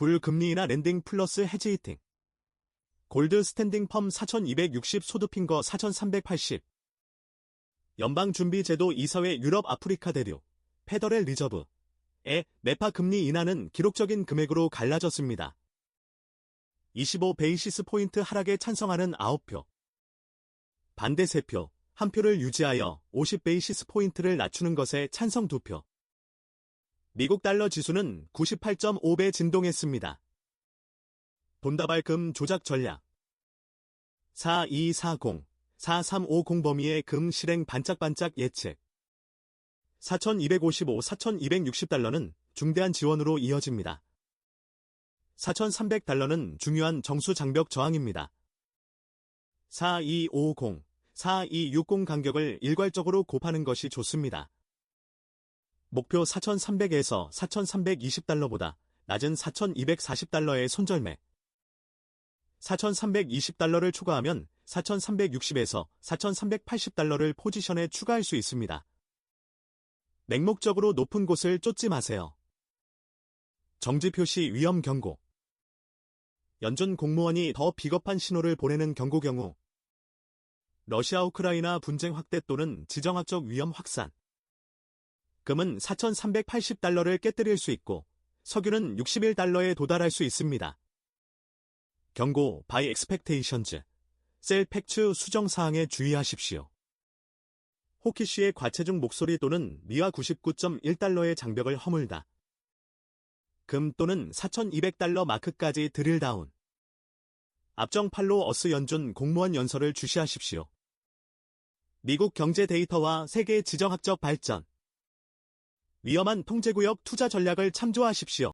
불금리 인하 랜딩 플러스 해지 히팅. 골드 스탠딩 펌 4260 소드핑거 4380. 연방준비제도 이사회 유럽 아프리카 대륙. 페더렐 리저브. 의 매파 금리 인하는 기록적인 금액으로 갈라졌습니다. 25 베이시스 포인트 하락에 찬성하는 9표. 반대 3표, 한 표를 유지하여 50 베이시스 포인트를 낮추는 것에 찬성 2표. 미국 달러 지수는 98.5배 진동했습니다. 돈다발금 조작 전략 4240, 4350 범위의 금 실행 반짝반짝 예측 4255, 4260달러는 중대한 지원으로 이어집니다. 4300달러는 중요한 정수 장벽 저항입니다. 4250, 4260 간격을 일괄적으로 곱하는 것이 좋습니다. 목표 4300에서 4320달러보다 낮은 4240달러의 손절매. 4320달러를 초과하면 4360에서 4380달러를 포지션에 추가할 수 있습니다. 맹목적으로 높은 곳을 쫓지 마세요. 정지 표시 위험 경고. 연준 공무원이 더 비겁한 신호를 보내는 경고 경우 러시아 우크라이나 분쟁 확대 또는 지정학적 위험 확산. 금은 4,380달러를 깨뜨릴 수 있고 석유는 61달러에 도달할 수 있습니다. 경고 by expectations. 셀 팩츠 수정 사항에 주의하십시오. 호키 씨의 과체중 목소리 또는 미화 99.1달러의 장벽을 허물다. 금 또는 4,200달러 마크까지 드릴다운. 앞정 팔로 어스 연준 공무원 연설을 주시하십시오. 미국 경제 데이터와 세계 지정학적 발전. 위험한 통제구역 투자 전략을 참조하십시오.